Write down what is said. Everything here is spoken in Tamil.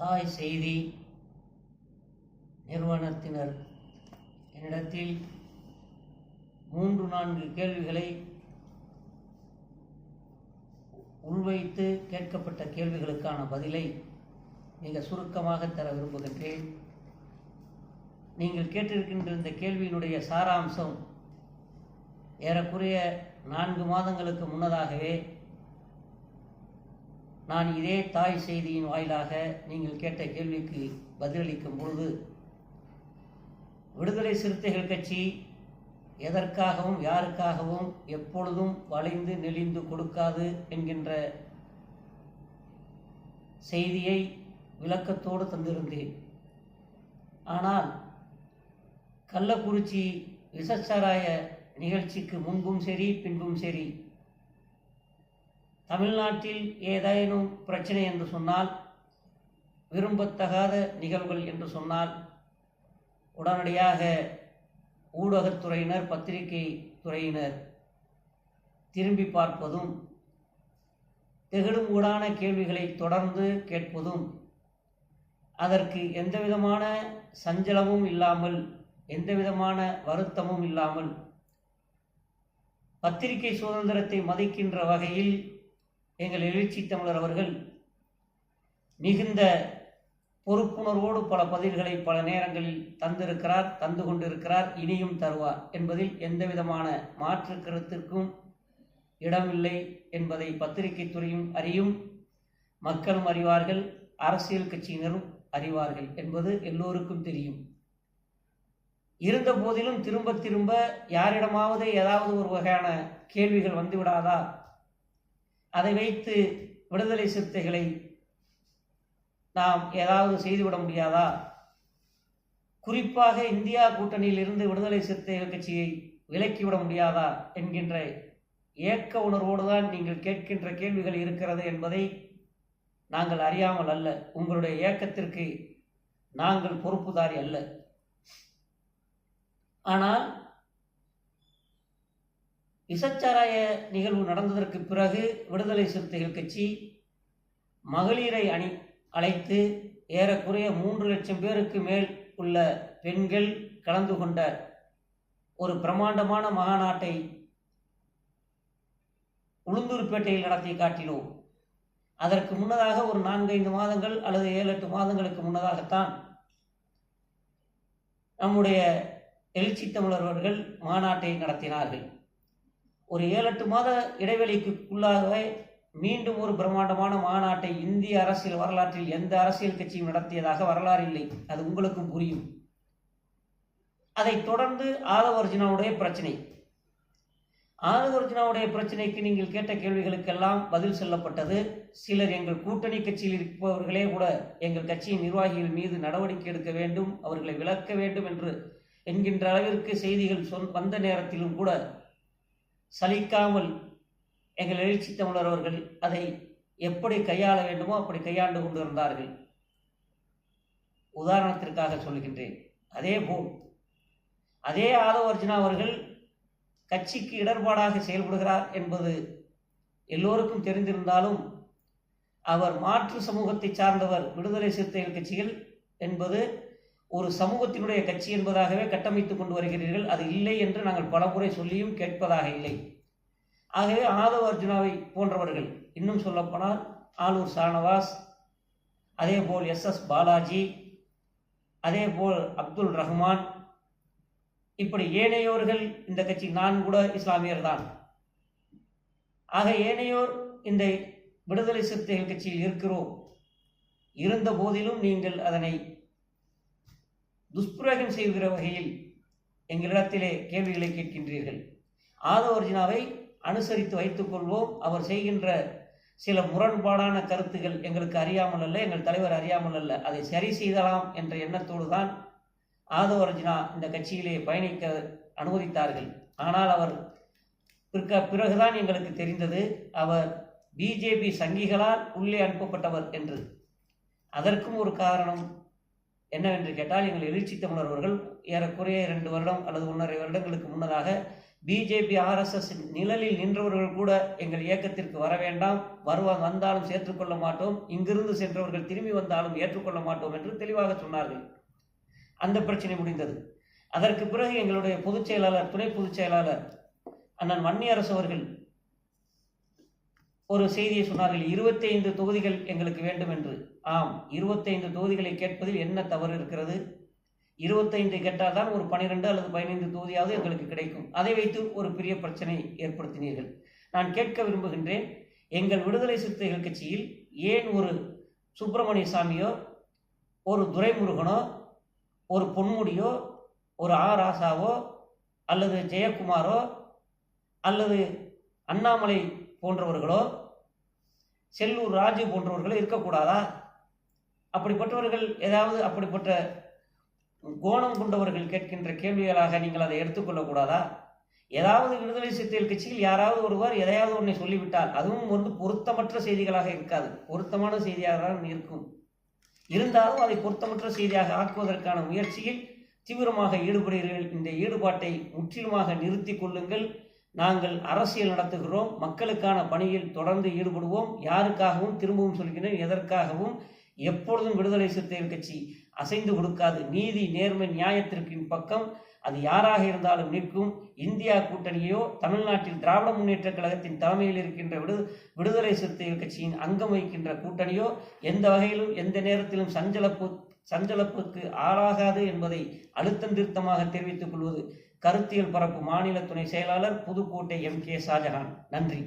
தாய் செய்தி நிறுவனத்தினர். என்னிடத்தில் மூன்று நான்கு கேள்விகளை உள்வைத்து கேட்கப்பட்ட கேள்விகளுக்கான பதிலை மிக சுருக்கமாக தர விரும்புகின்றேன். நீங்கள் கேட்டிருக்கின்ற இந்த கேள்வியினுடைய சாராம்சம் ஏறக்குறைய நான்கு மாதங்களுக்கு முன்னதாகவே நான் இதே தாய் செய்தியின் வாயிலாக நீங்கள் கேட்ட கேள்விக்கு பதிலளிக்கும் பொழுது விடுதலை சிறுத்தைகள் கட்சி எதற்காகவும் யாருக்காகவும் எப்பொழுதும் வளைந்து நெளிந்து கொடுக்காது என்கின்ற செய்தியை விளக்கத்தோடு தந்திருந்தேன். ஆனால் கள்ளக்குறிச்சி விசச்சாராய நிகழ்ச்சிக்கு முன்பும் சரி பின்பும் சரி தமிழ்நாட்டில் ஏதேனும் பிரச்சனை என்று சொன்னால் விரும்பத்தகாத நிகழ்வுகள் என்று சொன்னால் உடனடியாக ஊடகத்துறையினர் பத்திரிகை துறையினர் திரும்பி பார்ப்பதும் திகழும் கேள்விகளை தொடர்ந்து கேட்பதும் அதற்கு எந்தவிதமான சஞ்சலமும் இல்லாமல் எந்தவிதமான வருத்தமும் இல்லாமல் பத்திரிகை சுதந்திரத்தை மதிக்கின்ற வகையில் எங்கள் எழுச்சி தமிழர் அவர்கள் மிகுந்த பொறுப்புணர்வோடு பல பதில்களை பல நேரங்களில் தந்திருக்கிறார் தந்து கொண்டிருக்கிறார் இனியும் தருவார் என்பதில் எந்தவிதமான மாற்று கருத்திற்கும் இடமில்லை என்பதை பத்திரிகை துறையும் அறியும். மக்களும் அறிவார்கள் அரசியல் கட்சியினரும் அறிவார்கள் என்பது எல்லோருக்கும் தெரியும். இருந்த போதிலும் திரும்ப திரும்ப யாரிடமாவது ஏதாவது ஒரு வகையான கேள்விகள் வந்துவிடாதா அதை வைத்து விடுதலை சிறுத்தைகளை நாம் ஏதாவது செய்துவிட முடியாதா? குறிப்பாக இந்தியா கூட்டணியில் இருந்து விடுதலை சிறுத்தைகள் கட்சியை விலக்கிவிட முடியாதா? என்கின்ற ஏக்க உணர்வோடு தான் நீங்கள் கேட்கின்ற கேள்விகள் இருக்கிறது என்பதை நாங்கள் அறியாமல் அல்ல. உங்களுடைய ஏக்கத்திற்கு நாங்கள் பொறுப்புதாரி அல்ல. ஆனால் விசச்சாராய நிகழ்வு நடந்ததற்கு பிறகு விடுதலை சிறுத்தைகள் கட்சி மகளிரை அணி அழைத்து ஏறக்குறைய மூன்று லட்சம் பேருக்கு மேல் உள்ள பெண்கள் கலந்து கொண்ட ஒரு பிரம்மாண்டமான மாநாட்டை உளுந்தூர்பேட்டையில் நடத்தி காட்டினோம். அதற்கு முன்னதாக ஒரு நான்கைந்து மாதங்கள் அல்லது ஏழு எட்டு மாதங்களுக்கு முன்னதாகத்தான் நம்முடைய எழுச்சி தமிழர்கள் மாநாட்டை நடத்தினார்கள். ஒரு ஏழு எட்டு மாத இடைவெளிக்குள்ளாகவே மீண்டும் ஒரு பிரம்மாண்டமான மாநாட்டை இந்திய அரசியல் வரலாற்றில் எந்த அரசியல் கட்சியும் நடத்தியதாக வரலாறு இல்லை. அது உங்களுக்கும் புரியும். அதைத் தொடர்ந்து ஆதவர்ஜுனாவுடைய பிரச்சனை. ஆதவர்ஜுனாவுடைய பிரச்சனைக்கு நீங்கள் கேட்ட கேள்விகளுக்கெல்லாம் பதில் சொல்லப்பட்டது சிலர் எங்கள் கூட்டணி கட்சியில் இருப்பவர்களே கூட எங்கள் கட்சியின் நிர்வாகிகள் மீது நடவடிக்கை எடுக்க வேண்டும் அவர்களை விளக்க வேண்டும் என்று என்கின்ற அளவிற்கு செய்திகள் சொல் வந்த நேரத்திலும் கூட சலிக்காமல் எங்கள் எழுச்சி தமிழர் அவர்கள் அதை எப்படி கையாள வேண்டுமோ அப்படி கையாண்டு கொண்டிருந்தார்கள் உதாரணத்திற்காக சொல்கின்றேன். அதே போல் அதே ஆதவ அர்ஜுனா அவர்கள் கட்சிக்கு இடர்பாடாக செயல்படுகிறார் என்பது எல்லோருக்கும் தெரிந்திருந்தாலும் அவர் மாற்று சமூகத்தை சார்ந்தவர் விடுதலை சிறுத்தைகள் கட்சிகள் என்பது ஒரு சமூகத்தினுடைய கட்சி என்பதாகவே கட்டமைத்துக் கொண்டு வருகிறீர்கள். அது இல்லை என்று நாங்கள் பலமுறை சொல்லியும் கேட்பதாக இல்லை. ஆகவே ஆதவ அர்ஜுனாவை போன்றவர்கள் இன்னும் சொல்லப்போனால் ஆலூர் சானவாஸ் அதே போல் எஸ் எஸ் பாலாஜி அதே போல் அப்துல் ரஹ்மான் இப்படி ஏனையோர்கள் இந்த கட்சி நான் கூட இஸ்லாமியர் தான். ஆக ஏனையோர் இந்த விடுதலை சிறுத்தைகள் கட்சியில் இருக்கிறோம். இருந்த போதிலும் நீங்கள் அதனை துஷ்பிரயோகம் செய்கிற வகையில் எங்களிடத்திலே கேள்விகளை கேட்கின்றீர்கள். ஆதவர்ஜினாவை அனுசரித்து வைத்துக் கொள்வோம். அவர் செய்கின்ற சில முரண்பாடான கருத்துகள் எங்களுக்கு அறியாமல் அல்ல எங்கள் தலைவர் அறியாமல் அல்ல. அதை சரி செய்தலாம் என்ற எண்ணத்தோடு தான் ஆதவர்ஜினா இந்த கட்சியிலே பயணிக்க அனுமதித்தார்கள். ஆனால் அவர் பிற்க பிறகுதான் எங்களுக்கு தெரிந்தது அவர் பிஜேபி சங்கிகளால் உள்ளே அனுப்பப்பட்டவர் என்று. அதற்கும் ஒரு காரணம் என்னவென்று கேட்டால் எங்கள் எழுச்சி தமிழர்கள் ஏறக்குறைய இரண்டு வருடம் அல்லது ஒன்றரை வருடங்களுக்கு முன்னதாக பிஜேபி ஆர்எஸ்எஸ் நிழலில் நின்றவர்கள் கூட எங்கள் இயக்கத்திற்கு வர வேண்டாம் வருவாங்க வந்தாலும் சேர்த்துக்கொள்ள மாட்டோம் இங்கிருந்து சென்றவர்கள் திரும்பி வந்தாலும் ஏற்றுக்கொள்ள மாட்டோம் என்று தெளிவாக சொன்னார்கள். அந்த பிரச்சனை முடிந்தது. அதற்கு பிறகு எங்களுடைய பொதுச் செயலாளர் துணை பொதுச் செயலாளர் அண்ணன் வன்னியரசு அவர்கள் ஒரு செய்தியை சொன்னார்கள் இருபத்தைந்து தொகுதிகள் எங்களுக்கு வேண்டும் என்று. ஆம் இருபத்தைந்து தொகுதிகளை கேட்பதில் என்ன தவறு இருக்கிறது? இருபத்தைந்து கேட்டால் தான் ஒரு பனிரெண்டு அல்லது பதினைந்து தொகுதியாவது எங்களுக்கு கிடைக்கும். அதை வைத்து ஒரு பெரிய பிரச்சனை ஏற்படுத்தினீர்கள். நான் கேட்க விரும்புகின்றேன் எங்கள் விடுதலை சிறுத்தைகள் கட்சியில் ஏன் ஒரு சுப்பிரமணிய சாமியோ ஒரு துரைமுருகனோ ஒரு பொன்முடியோ ஒரு ஆ. ராசாவோ அல்லது ஜெயக்குமாரோ அல்லது அண்ணாமலை போன்றவர்களோ செல்லூர் ராஜு போன்றவர்களோ இருக்கக்கூடாதா? அப்படிப்பட்டவர்கள் ஏதாவது அப்படிப்பட்ட கோணம் கொண்டவர்கள் கேட்கின்ற கேள்விகளாக நீங்கள் அதை எடுத்துக்கொள்ளக்கூடாதா ஏதாவது விடுதலை சிறுத்தைகள் கட்சியில் யாராவது ஒருவர் எதையாவது ஒன்றை சொல்லிவிட்டால் அதுவும் வந்து பொருத்தமற்ற செய்திகளாக இருக்காது. பொருத்தமான செய்தியாக தான் இருக்கும். இருந்தாலும் அதை பொருத்தமற்ற செய்தியாக ஆக்குவதற்கான முயற்சியில் தீவிரமாக ஈடுபடுகிறீர்கள். இந்த ஈடுபாட்டை முற்றிலுமாக நிறுத்தி கொள்ளுங்கள். நாங்கள் அரசியல் நடத்துகிறோம் மக்களுக்கான பணியில் தொடர்ந்து ஈடுபடுவோம் யாருக்காகவும் திரும்பவும் சொல்கிறேன் எதற்காகவும் எப்பொழுதும் விடுதலை சிறுத்தைகள் கட்சி அசைந்து கொடுக்காது. நீதி நேர்மை நியாயத்திற்கின் பக்கம். அது யாராக இருந்தாலும் நிற்கும். இந்தியா கூட்டணியோ தமிழ்நாட்டில் திராவிட முன்னேற்ற கழகத்தின் தலைமையில் இருக்கின்ற விடு விடுதலை சிறுத்தைகள் கட்சியின் அங்கம் வகிக்கின்ற கூட்டணியோ எந்த வகையிலும் எந்த நேரத்திலும் சஞ்சலப்பு சஞ்சலப்புக்கு ஆளாகாது என்பதை அழுத்தம் திருத்தமாக தெரிவித்துக் கொள்வது கருத்தியல் பரப்பு மாநில துணை செயலாளர் புதுக்கோட்டை எம் கே ஷாஜஹான் நன்றி.